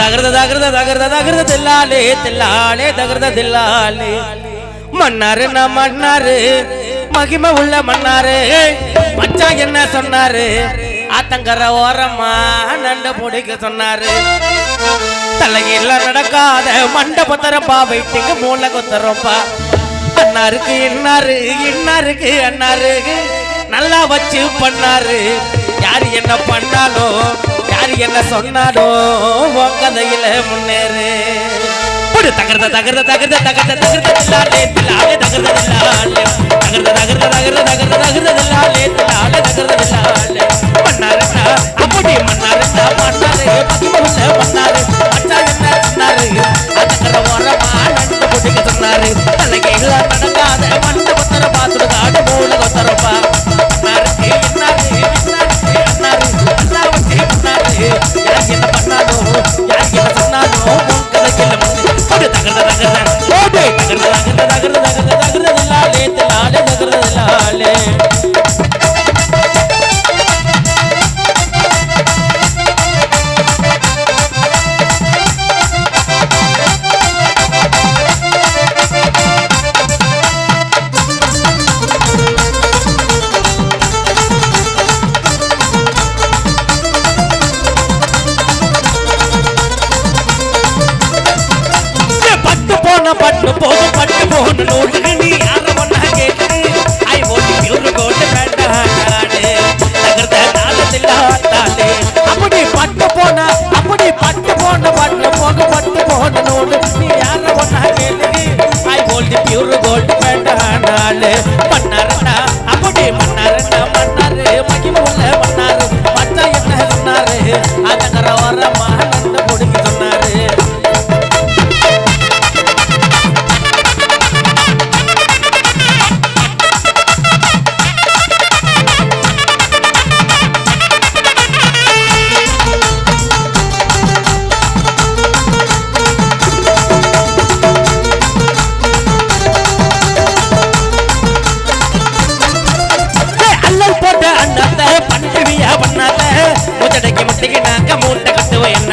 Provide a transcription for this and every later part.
தகர்த தகர்த தகர்த தகர்த தகர்த தில்லாலே தில்லாலே தகர்த தில்லாலே. மன்னாரு நான் மன்னாரு மகிமை உள்ள மன்னாரு. மச்சா என்ன சொன்னாரு? ஆத்தங்கர ஓரமா நண்டு பிடிக்க சொன்னாரு. தலையில நடக்காத மண்டபத்தரப்பா வெயிட்டுக்கு மூளை கொத்தரப்பா அண்ணாருக்கு இன்னாரு இன்னாருக்கு அண்ணாருக்கு நல்லா வச்சு பண்ணாரு. யார் என்ன பண்ணாலும் யார் என்ன சொன்னாடோ உன் கதையில முன்னேறு ஒரு தகர்த தகர்த தகர்த தகர்த தகர்த தகர்த தகர்த தகர்த தகர்த தகர்த தகர்த பட்டு போதும் பட்டு போன நூல்கள் நீ கட்டி முட்டிக்கு நாக்க மூட்டை கட்டுவோம் என்ன?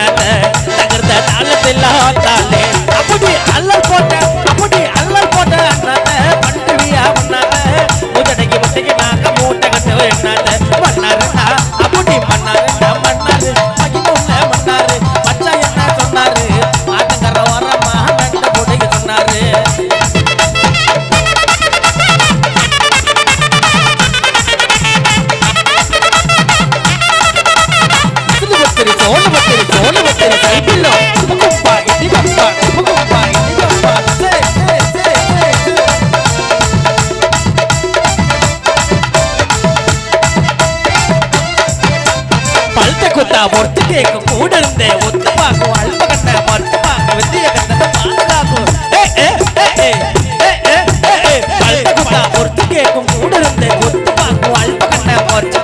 கட்ட பொறுத்து கேட்க கூட இருந்தே ஒத்து பார்க்கும் அல்ப கட்ட மறுத்து பார்க்க வித்திய கட்டத்தை பாதுகாக்கும். பொறுத்து கேட்கும் கூட இருந்தே ஒத்து பார்க்கும் அல்ப கட்ட மறுத்து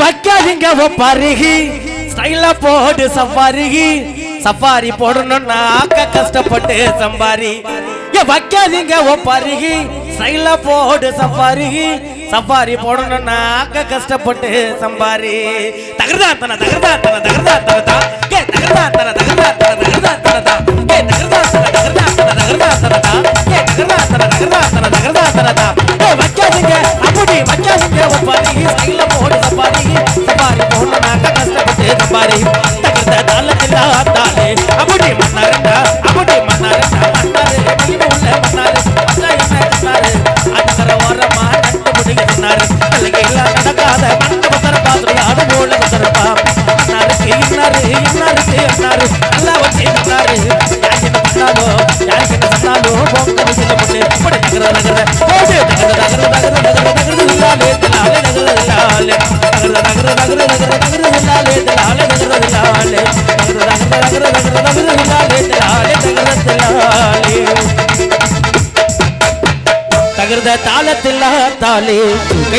வைக்காதீங்க பருகி. ஸ்டைலா போடு சவ்வாருகி சஃபாரி போடணும்னா ஆக்க கஷ்டப்பட்டு சம்பாரி. வைக்காதீங்க ஓ பருகி. சைல போடு சஃபாரி. சஃபாரி போடணும்னா ஆக்க கஷ்டப்பட்டு சம்பாரி. தகர்தா தன தகர்தா தன தகர்தா தன தகர்தா தன தகர்ந்த தாளத்தில் தாலே கை